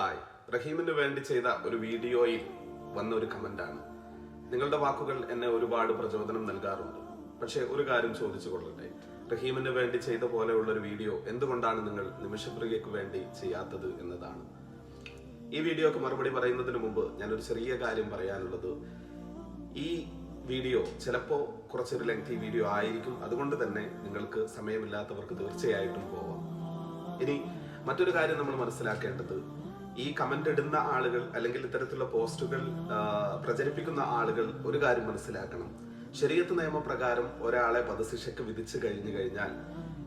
Hi. റഹീമിന് വേണ്ടി ചെയ്ത ഒരു വീഡിയോയിൽ വന്ന ഒരു കമന്റാണ്. നിങ്ങളുടെ വാക്കുകൾ എന്നെ ഒരുപാട് പ്രചോദനം നൽകാറുണ്ട്. പക്ഷെ ഒരു കാര്യം ചോദിച്ചു കൊള്ളട്ടെ റഹീമിന് വേണ്ടി ചെയ്ത പോലെയുള്ള ഒരു വീഡിയോ എന്തുകൊണ്ടാണ് നിങ്ങൾ നിമിഷപ്രിയക്ക് വേണ്ടി ചെയ്യാത്തത് എന്നതാണ്. ഈ വീഡിയോക്ക് മറുപടി പറയുന്നതിന് മുമ്പ് ഞാനൊരു ചെറിയ കാര്യം പറയാനുള്ളത്. ഈ വീഡിയോ ചിലപ്പോൾ കുറച്ചൊരു ലെങ്തി വീഡിയോ ആയിരിക്കും. അതുകൊണ്ട് തന്നെ നിങ്ങൾക്ക് സമയമില്ലാത്തവർക്ക് തീർച്ചയായിട്ടും പോവാം. ഇനി മറ്റൊരു കാര്യം നമ്മൾ മനസ്സിലാക്കേണ്ടത് ഈ കമന്റ് ഇടുന്ന ആളുകൾ അല്ലെങ്കിൽ ഇത്തരത്തിലുള്ള പോസ്റ്റുകൾ പ്രചരിപ്പിക്കുന്ന ആളുകൾ ഒരു കാര്യം മനസ്സിലാക്കണം. ശരീരത്ത് നിയമപ്രകാരം ഒരാളെ വധശിക്ഷയ്ക്ക് വിധിച്ചു കഴിഞ്ഞു കഴിഞ്ഞാൽ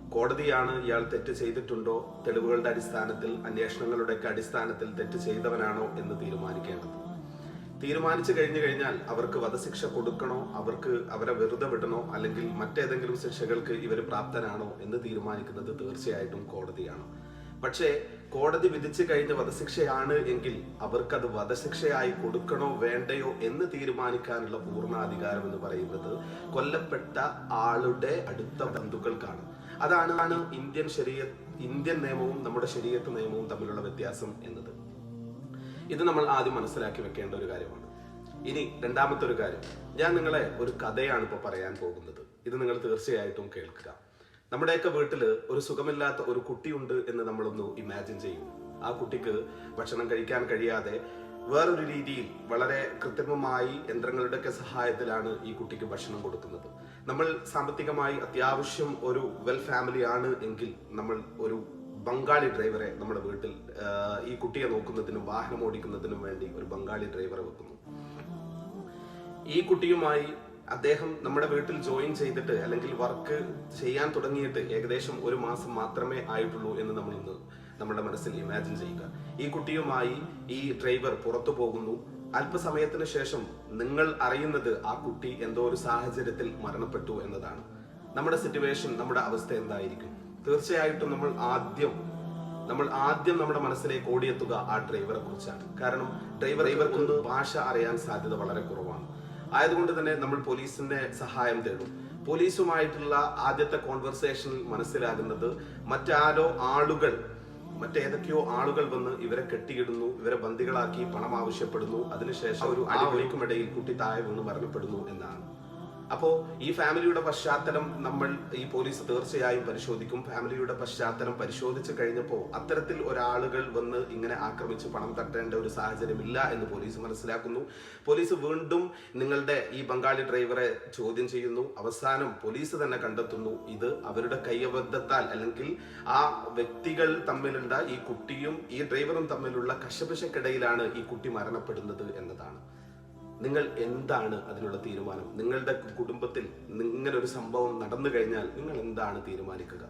കോടതിയാണ് ഇയാൾ തെറ്റ് ചെയ്തിട്ടുണ്ടോ തെളിവുകളുടെ അടിസ്ഥാനത്തിൽ അന്വേഷണങ്ങളുടെയൊക്കെ അടിസ്ഥാനത്തിൽ തെറ്റ് ചെയ്തവനാണോ എന്ന് തീരുമാനിക്കേണ്ടത്. തീരുമാനിച്ചു കഴിഞ്ഞു കഴിഞ്ഞാൽ അവർക്ക് വധശിക്ഷ കൊടുക്കണോ അവർക്ക് അവരെ വെറുതെ വിടണോ അല്ലെങ്കിൽ മറ്റേതെങ്കിലും ശിക്ഷകൾക്ക് ഇവർ പ്രാപ്തനാണോ എന്ന് തീരുമാനിക്കുന്നത് തീർച്ചയായിട്ടും കോടതിയാണ്. പക്ഷേ കോടതി വിധിച്ചു കഴിഞ്ഞ വധശിക്ഷയാണ് എങ്കിൽ അവർക്കത് വധശിക്ഷയായി കൊടുക്കണോ വേണ്ടയോ എന്ന് തീരുമാനിക്കാനുള്ള പൂർണാധികാരം എന്ന് പറയുന്നത് കൊല്ലപ്പെട്ട ആളുടെ അടുത്ത ബന്ധുക്കൾക്കാണ്. അതാണ് ഇന്ത്യൻ ശരീര ഇന്ത്യൻ നിയമവും നമ്മുടെ ശരീരത്ത് നിയമവും തമ്മിലുള്ള വ്യത്യാസം എന്നത്. ഇത് നമ്മൾ ആദ്യം മനസ്സിലാക്കി വെക്കേണ്ട ഒരു കാര്യമാണ്. ഇനി രണ്ടാമത്തെ ഒരു കാര്യം. ഞാൻ നിങ്ങളെ ഒരു കഥയാണ് ഇപ്പോൾ പറയാൻ പോകുന്നത്. ഇത് നിങ്ങൾ തീർച്ചയായിട്ടും കേൾക്കുക. നമ്മുടെയൊക്കെ വീട്ടിൽ ഒരു സുഖമില്ലാത്ത ഒരു കുട്ടിയുണ്ട് എന്ന് നമ്മളൊന്ന് ഇമാജിൻ ചെയ്യും ആ കുട്ടിക്ക് ഭക്ഷണം കഴിക്കാൻ കഴിയാതെ വേറൊരു രീതിയിൽ വളരെ കൃത്രിമമായി യന്ത്രങ്ങളുടെയൊക്കെ സഹായത്തിലാണ് ഈ കുട്ടിക്ക് ഭക്ഷണം കൊടുക്കുന്നത്. നമ്മൾ സാമ്പത്തികമായി അത്യാവശ്യം ഒരു വെൽ ഫാമിലി ആണ് എങ്കിൽ നമ്മൾ ഒരു ബംഗാളി ഡ്രൈവറെ നമ്മുടെ വീട്ടിൽ ഈ കുട്ടിയെ നോക്കുന്നതിനും വാഹനം ഓടിക്കുന്നതിനും വേണ്ടി ഒരു ബംഗാളി ഡ്രൈവറെ വെക്കുന്നു. ഈ കുട്ടിയുമായി അദ്ദേഹം നമ്മുടെ വീട്ടിൽ ജോയിൻ ചെയ്തിട്ട് അല്ലെങ്കിൽ വർക്ക് ചെയ്യാൻ തുടങ്ങിയിട്ട് ഏകദേശം ഒരു മാസം മാത്രമേ ആയിട്ടുള്ളൂ എന്ന് നമ്മൾ ഇന്ന് നമ്മുടെ മനസ്സിൽ ഇമാജിൻ ചെയ്യുക. ഈ കുട്ടിയുമായി ഈ ഡ്രൈവർ പുറത്തു പോകുന്നു. അല്പസമയത്തിന് ശേഷം നിങ്ങൾ അറിയുന്നത് ആ കുട്ടി എന്തോ ഒരു സാഹചര്യത്തിൽ മരണപ്പെട്ടു എന്നതാണ്. നമ്മുടെ സിറ്റുവേഷൻ നമ്മുടെ അവസ്ഥ എന്തായിരിക്കും? തീർച്ചയായിട്ടും നമ്മൾ ആദ്യം നമ്മൾ ആദ്യം നമ്മുടെ മനസ്സിലേക്ക് ഓടിയെത്തുക ആ ഡ്രൈവറെ കുറിച്ചാണ്. കാരണം ഡ്രൈവർ ഡ്രൈവർക്കൊന്ന് ഭാഷ അറിയാൻ സാധ്യത വളരെ കുറവാണ്. ആയതുകൊണ്ട് തന്നെ നമ്മൾ പോലീസിന്റെ സഹായം തേടും. പോലീസുമായിട്ടുള്ള ആദ്യത്തെ കോൺവെർസേഷനിൽ മനസ്സിലാകുന്നത് മറ്റാരോ ആളുകൾ മറ്റേതൊക്കെയോ ആളുകൾ വന്ന് ഇവരെ കെട്ടിയിടുന്നു ഇവരെ ബന്ദികളാക്കി പണം ആവശ്യപ്പെടുന്നു. അതിനുശേഷം ഒരു അടിപൊളിക്കുമിടയിൽ കുട്ടി താഴെ വീണ് മരണപ്പെടുന്നു എന്നാണ്. അപ്പോ ഈ ഫാമിലിയുടെ പശ്ചാത്തലം നമ്മൾ ഈ പോലീസ് തീർച്ചയായും പരിശോധിക്കും. ഫാമിലിയുടെ പശ്ചാത്തലം പരിശോധിച്ചു കഴിഞ്ഞപ്പോൾ അത്തരത്തിൽ ഒരാളുകൾ വന്ന് ഇങ്ങനെ ആക്രമിച്ച് പണം തട്ടേണ്ട ഒരു സാഹചര്യമില്ല എന്ന് പോലീസ് മനസ്സിലാക്കുന്നു. പോലീസ് വീണ്ടും നിങ്ങളുടെ ഈ ബംഗാളി ഡ്രൈവറെ ചോദ്യം ചെയ്യുന്നു. അവസാനം പോലീസ് തന്നെ കണ്ടെത്തുന്നു ഇത് അവരുടെ കൈയബദ്ധത്താൽ അല്ലെങ്കിൽ ആ വ്യക്തികൾ തമ്മിലുള്ള ഈ കുട്ടിയും ഈ ഡ്രൈവറും തമ്മിലുള്ള കശപിശക്കിടയിലാണ് ഈ കുട്ടി മരണപ്പെടുന്നത് എന്നതാണ്. നിങ്ങൾ എന്താണ് അതിനുള്ള തീരുമാനം? നിങ്ങളുടെ കുടുംബത്തിൽ ഇങ്ങനെ ഒരു സംഭവം നടന്നു കഴിഞ്ഞാൽ നിങ്ങൾ എന്താണ് തീരുമാനിക്കുക?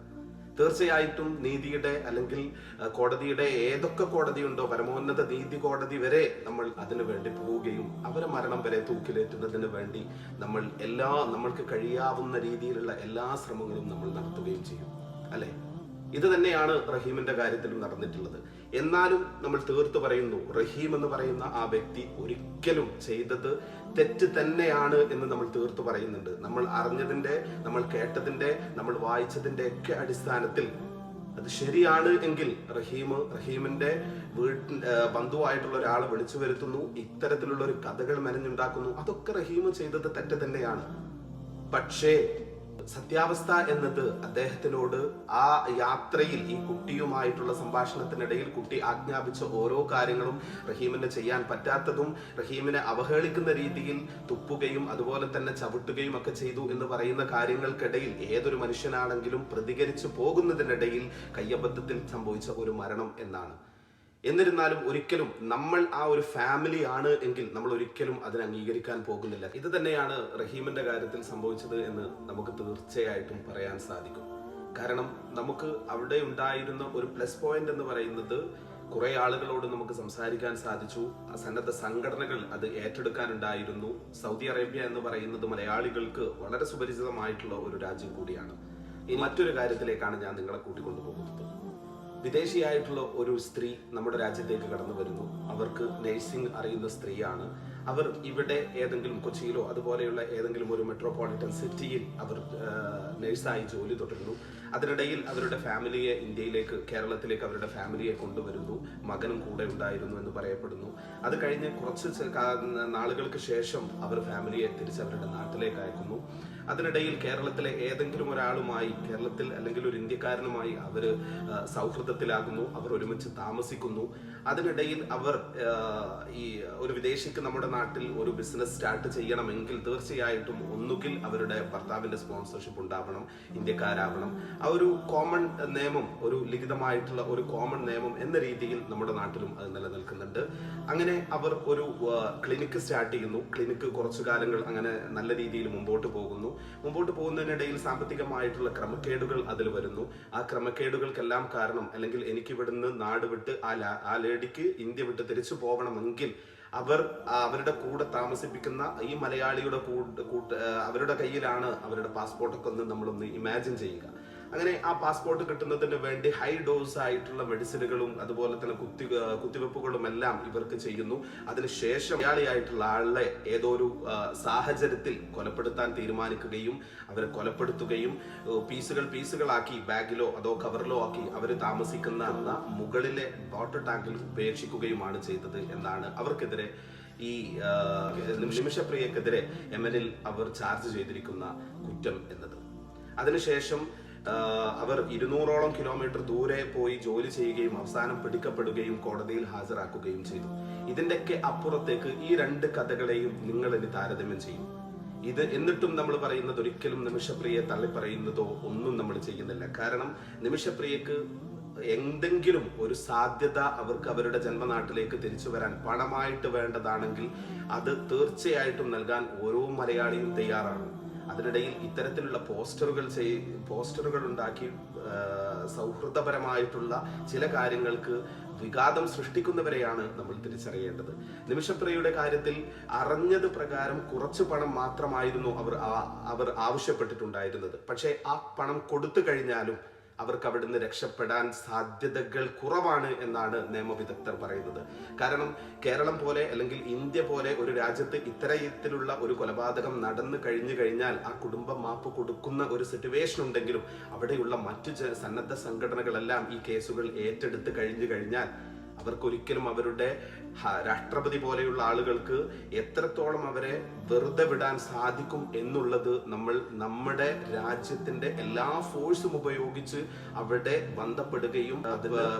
തീർച്ചയായിട്ടും നീതിയുടെ അല്ലെങ്കിൽ കോടതിയുടെ ഏതൊക്കെ കോടതിയുണ്ടോ പരമോന്നത നീതി കോടതി വരെ നമ്മൾ അതിനു വേണ്ടി പോവുകയും അവരെ മരണം വരെ തൂക്കിലേറ്റുന്നതിന് വേണ്ടി നമ്മൾ എല്ലാ നമ്മൾക്ക് കഴിയാവുന്ന രീതിയിലുള്ള എല്ലാ ശ്രമങ്ങളും നമ്മൾ നടത്തുകയും ചെയ്യും. അല്ലെ? ഇത് തന്നെയാണ് റഹീമിന്റെ കാര്യത്തിലും നടന്നിട്ടുള്ളത്. എന്നാലും നമ്മൾ തീർത്തു പറയുന്നു റഹീം എന്ന് പറയുന്ന ആ വ്യക്തി ഒരിക്കലും ചെയ്തത് തെറ്റ് തന്നെയാണ് എന്ന് നമ്മൾ തീർത്തു പറയുന്നുണ്ട്. നമ്മൾ അറിഞ്ഞതിന്റെ നമ്മൾ കേട്ടതിന്റെ നമ്മൾ വായിച്ചതിന്റെ ഒക്കെ അടിസ്ഥാനത്തിൽ അത് ശരിയാണ് എങ്കിൽ റഹീം റഹീമിന്റെ വീട്ടിൽ ബന്ധുവായിട്ടുള്ള ഒരാളെ വിളിച്ചു വരുത്തുന്നു ഇത്തരത്തിലുള്ള ഒരു കഥകൾ മെനഞ്ഞുണ്ടാക്കുന്നു. അതൊക്കെ റഹീം ചെയ്തത് തെറ്റ് തന്നെയാണ്. പക്ഷേ സത്യാവസ്ഥ എന്നത് അദ്ദേഹത്തിനോട് ആ യാത്രയിൽ ഈ കുട്ടിയുമായിട്ടുള്ള സംഭാഷണത്തിനിടയിൽ കുട്ടി ആജ്ഞാപിച്ച ഓരോ കാര്യങ്ങളും റഹീമിന് ചെയ്യാൻ പറ്റാത്തതും റഹീമിനെ അവഹേളിക്കുന്ന രീതിയിൽ തുപ്പുകയും അതുപോലെ തന്നെ ചവിട്ടുകയും ഒക്കെ ചെയ്തു എന്ന് പറയുന്ന കാര്യങ്ങൾക്കിടയിൽ ഏതൊരു മനുഷ്യനാണെങ്കിലും പ്രതികരിച്ചു പോകുന്നതിനിടയിൽ കയ്യബദ്ധത്തിൽ സംഭവിച്ച ഒരു മരണം എന്നാണ്. എന്നിരുന്നാലും ഒരിക്കലും നമ്മൾ ആ ഒരു ഫാമിലി ആണ് എങ്കിൽ നമ്മൾ ഒരിക്കലും അതിനെ അംഗീകരിക്കാൻ പോകുന്നില്ല. ഇത് തന്നെയാണ് റഹീമിന്റെ കാര്യത്തിൽ സംഭവിച്ചത് എന്ന് നമുക്ക് തീർച്ചയായിട്ടും പറയാൻ സാധിക്കും. കാരണം നമുക്ക് അവിടെ ഉണ്ടായിരുന്ന ഒരു പ്ലസ് പോയിന്റ് എന്ന് പറയുന്നത് കുറെ ആളുകളോട് നമുക്ക് സംസാരിക്കാൻ സാധിച്ചു. സന്നദ്ധ സംഘടനകൾ അത് ഏറ്റെടുക്കാനുണ്ടായിരുന്നു. സൗദി അറേബ്യ എന്ന് പറയുന്നത് മലയാളികൾക്ക് വളരെ സുപരിചിതമായിട്ടുള്ള ഒരു രാജ്യം കൂടിയാണ്. ഇനി മറ്റൊരു കാര്യത്തിലേക്കാണ് ഞാൻ നിങ്ങളെ കൂട്ടിക്കൊണ്ടുപോകുന്നത്. വിദേശിയായിട്ടുള്ള ഒരു സ്ത്രീ നമ്മുടെ രാജ്യത്തേക്ക് കടന്നു വരുന്നു. അവർക്ക് നഴ്സിംഗ് അറിയുന്ന സ്ത്രീയാണ്. അവർ ഇവിടെ ഏതെങ്കിലും കൊച്ചിയിലോ അതുപോലെയുള്ള ഏതെങ്കിലും ഒരു മെട്രോപൊളിറ്റൻ സിറ്റിയിൽ അവർ നഴ്സായി ജോലി തുടരുന്നു. അതിനിടയിൽ അവരുടെ ഫാമിലിയെ ഇന്ത്യയിലേക്ക് കേരളത്തിലേക്ക് അവരുടെ ഫാമിലിയെ കൊണ്ടുവരുന്നു. മകനും കൂടെ ഉണ്ടായിരുന്നു എന്ന് പറയപ്പെടുന്നു. അത് കഴിഞ്ഞ് കുറച്ച് നാളുകൾക്ക് ശേഷം അവർ ഫാമിലിയെ തിരിച്ച് അവരുടെ നാട്ടിലേക്ക് അയക്കുന്നു. അതിനിടയിൽ കേരളത്തിലെ ഏതെങ്കിലും ഒരാളുമായി കേരളത്തിൽ അല്ലെങ്കിൽ ഒരു ഇന്ത്യക്കാരനുമായി അവർ സൗഹൃദത്തിലാകുന്നു അവർ ഒരുമിച്ച് താമസിക്കുന്നു. അതിനിടയിൽ അവർ ഈ ഒരു വിദേശിക്ക് നമ്മുടെ നാട്ടിൽ ഒരു ബിസിനസ് സ്റ്റാർട്ട് ചെയ്യണമെങ്കിൽ തീർച്ചയായിട്ടും ഒന്നുകിൽ അവരുടെ ഭർത്താവിന്റെ സ്പോൺസർഷിപ്പ് ഉണ്ടാവണം ഇന്ത്യക്കാരാവണം. ആ ഒരു കോമൺ നിയമം ഒരു ലിഖിതമായിട്ടുള്ള ഒരു കോമൺ നിയമം എന്ന രീതിയിൽ നമ്മുടെ നാട്ടിലും അത് നിലനിൽക്കുന്നുണ്ട്. അങ്ങനെ അവർ ഒരു ക്ലിനിക്ക് സ്റ്റാർട്ട് ചെയ്യുന്നു. ക്ലിനിക്ക് കുറച്ചു കാലങ്ങൾ അങ്ങനെ നല്ല രീതിയിൽ മുമ്പോട്ട് പോകുന്നു. മുമ്പോട്ട് പോകുന്നതിനിടയിൽ സാമ്പത്തികമായിട്ടുള്ള ക്രമക്കേടുകൾ അതിൽ വരുന്നു. ആ ക്രമക്കേടുകൾക്കെല്ലാം കാരണം അല്ലെങ്കിൽ എനിക്ക് ഇവിടുന്ന് നാട് വിട്ട് ആ ആ ലേഡിക്ക് ഇന്ത്യ വിട്ട് തിരിച്ചു പോകണമെങ്കിൽ അവർ അവരുടെ കൂടെ താമസിപ്പിക്കുന്ന ഈ മലയാളിയുടെ കൂട്ട് അവരുടെ കയ്യിലാണ് അവരുടെ പാസ്പോർട്ടൊക്കെ ഒന്ന് നമ്മളൊന്ന് ഇമാജിൻ ചെയ്യുക. അങ്ങനെ ആ പാസ്പോർട്ട് കിട്ടുന്നതിന് വേണ്ടി ഹൈ ഡോസ് ആയിട്ടുള്ള മെഡിസിനുകളും അതുപോലെ തന്നെ കുത്തി കുത്തിവെപ്പുകളും എല്ലാം ഇവർക്ക് ചെയ്യുന്നു. അതിനുശേഷം മലയാളിയായിട്ടുള്ള ആളെ ഏതോ ഒരു സാഹചര്യത്തിൽ കൊലപ്പെടുത്താൻ തീരുമാനിക്കുകയും അവരെ കൊലപ്പെടുത്തുകയും പീസുകൾ പീസുകളാക്കി ബാഗിലോ അതോ കവറിലോ ആക്കി അവർ താമസിക്കുന്ന മുകളിലെ വാട്ടർ ടാങ്കിൽ ഉപേക്ഷിക്കുകയുമാണ് ചെയ്തത് എന്നാണ് അവർക്കെതിരെ ഈ നിമിഷപ്രിയക്കെതിരെ എം എൽ അവർ ചാർജ് ചെയ്തിരിക്കുന്ന കുറ്റം എന്നത്. അതിനുശേഷം അവർ ഇരുന്നൂറോളം കിലോമീറ്റർ ദൂരെ പോയി ജോലി ചെയ്യുകയും അവസാനം പിടിക്കപ്പെടുകയും കോടതിയിൽ ഹാജരാക്കുകയും ചെയ്തു. ഇതിന്റെയൊക്കെ അപ്പുറത്തേക്ക് ഈ രണ്ട് കഥകളെയും നിങ്ങൾ ഇനി താരതമ്യം ചെയ്യും. ഇത് എന്നിട്ടും നമ്മൾ പറയുന്നത് ഒരിക്കലും നിമിഷപ്രിയെ തള്ളി പറയുന്നതോ ഒന്നും നമ്മൾ ചെയ്യുന്നില്ല. കാരണം നിമിഷപ്രിയക്ക് എന്തെങ്കിലും ഒരു സാധ്യത അവർക്ക് അവരുടെ ജന്മനാട്ടിലേക്ക് തിരിച്ചു വരാൻ പണമായിട്ട് വേണ്ടതാണെങ്കിൽ അത് തീർച്ചയായിട്ടും നൽകാൻ ഓരോ മലയാളിയും തയ്യാറാണ്. അതിനിടയിൽ ഇത്തരത്തിലുള്ള പോസ്റ്ററുകൾ ചെയ് പോസ്റ്ററുകൾ ഉണ്ടാക്കി സൗഹൃദപരമായിട്ടുള്ള ചില കാര്യങ്ങൾക്ക് വിഘാതം സൃഷ്ടിക്കുന്നവരെയാണ് നമ്മൾ തിരിച്ചറിയേണ്ടത്. നിമിഷപ്രിയയുടെ കാര്യത്തിൽ അറിഞ്ഞത് പ്രകാരം കുറച്ച് പണം മാത്രമായിരുന്നു അവർ അവർ ആവശ്യപ്പെട്ടിട്ടുണ്ടായിരുന്നത്. പക്ഷേ ആ പണം കൊടുത്തു കഴിഞ്ഞാലും അവർക്ക് അവിടുന്ന് രക്ഷപ്പെടാൻ സാധ്യതകൾ കുറവാണ് എന്നാണ് നിയമവിദഗ്ധർ പറയുന്നത്. കാരണം കേരളം പോലെ അല്ലെങ്കിൽ ഇന്ത്യ പോലെ ഒരു രാജ്യത്ത് ഇത്തരത്തിലുള്ള ഒരു കൊലപാതകം നടന്നു കഴിഞ്ഞു കഴിഞ്ഞാൽ ആ കുടുംബം മാപ്പ് കൊടുക്കുന്ന ഒരു സിറ്റുവേഷൻ ഉണ്ടെങ്കിലും അവിടെയുള്ള മറ്റു സന്നദ്ധ സംഘടനകളെല്ലാം ഈ കേസുകൾ ഏറ്റെടുത്ത് കഴിഞ്ഞു കഴിഞ്ഞാൽ അവർക്കൊരിക്കലും അവരുടെ രാഷ്ട്രപതി പോലെയുള്ള ആളുകൾക്ക് എത്രത്തോളം അവരെ വെറുതെ വിടാൻ സാധിക്കും എന്നുള്ളത് നമ്മൾ നമ്മുടെ രാജ്യത്തിന്റെ എല്ലാ ഫോഴ്സും ഉപയോഗിച്ച് അവിടെ ബന്ധപ്പെടുകയും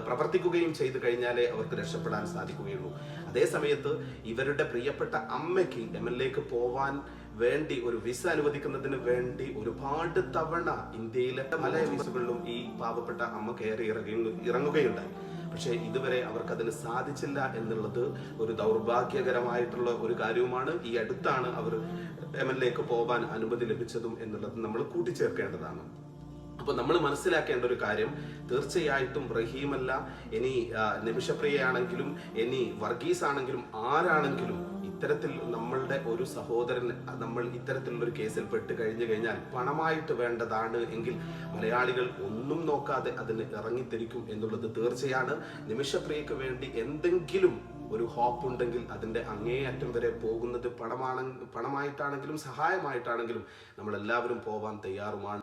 പ്രവർത്തിക്കുകയും ചെയ്തു കഴിഞ്ഞാലേ അവർക്ക് രക്ഷപ്പെടാൻ സാധിക്കുകയുള്ളൂ. അതേ സമയത്ത് ഇവരുടെ പ്രിയപ്പെട്ട അമ്മയ്ക്ക് എം എൽ എക്ക് പോവാൻ വേണ്ടി ഒരു വിസ അനുവദിക്കുന്നതിന് വേണ്ടി ഒരുപാട് തവണ ഇന്ത്യയിലെ പല എംബസികളിലും ഈ പാവപ്പെട്ട അമ്മ കയറി ഇറങ്ങി ഇറങ്ങുകയുണ്ടായി. പക്ഷേ ഇതുവരെ അവർക്ക് അതിന് സാധിച്ചില്ല എന്നുള്ളത് ഒരു ദൗർഭാഗ്യകരമായിട്ടുള്ള ഒരു കാര്യവുമാണ്. ഈ അടുത്താണ് അവർ എം എൽ എക്ക് പോകാൻ അനുമതി ലഭിച്ചതും എന്നുള്ളത് നമ്മൾ കൂട്ടിച്ചേർക്കേണ്ടതാണ്. അപ്പൊ നമ്മൾ മനസ്സിലാക്കേണ്ട ഒരു കാര്യം തീർച്ചയായിട്ടും റഹീമല്ല ഇനി നിമിഷപ്രിയയാണെങ്കിലും ഇനി വർഗീസ് ആണെങ്കിലും ആരാണെങ്കിലും ഇത്തരത്തിൽ നമ്മളുടെ ഒരു സഹോദരൻ നമ്മൾ ഇത്തരത്തിലുള്ള ഒരു കേസിൽ പെട്ട് കഴിഞ്ഞു കഴിഞ്ഞാൽ പണമായിട്ട് വേണ്ടതാണ് എങ്കിൽ മലയാളികൾ ഒന്നും നോക്കാതെ അതിന് ഇറങ്ങിത്തിരിക്കും എന്നുള്ളത് തീർച്ചയാണ്. നിമിഷപ്രിയക്ക് വേണ്ടി എന്തെങ്കിലും ഒരു ഹോപ്പ് ഉണ്ടെങ്കിൽ അതിന്റെ അങ്ങേയറ്റം വരെ പോകുന്നത് പണമാണ് പണമായിട്ടാണെങ്കിലും സഹായമായിട്ടാണെങ്കിലും നമ്മളെല്ലാവരും പോവാൻ തയ്യാറുമാണ്.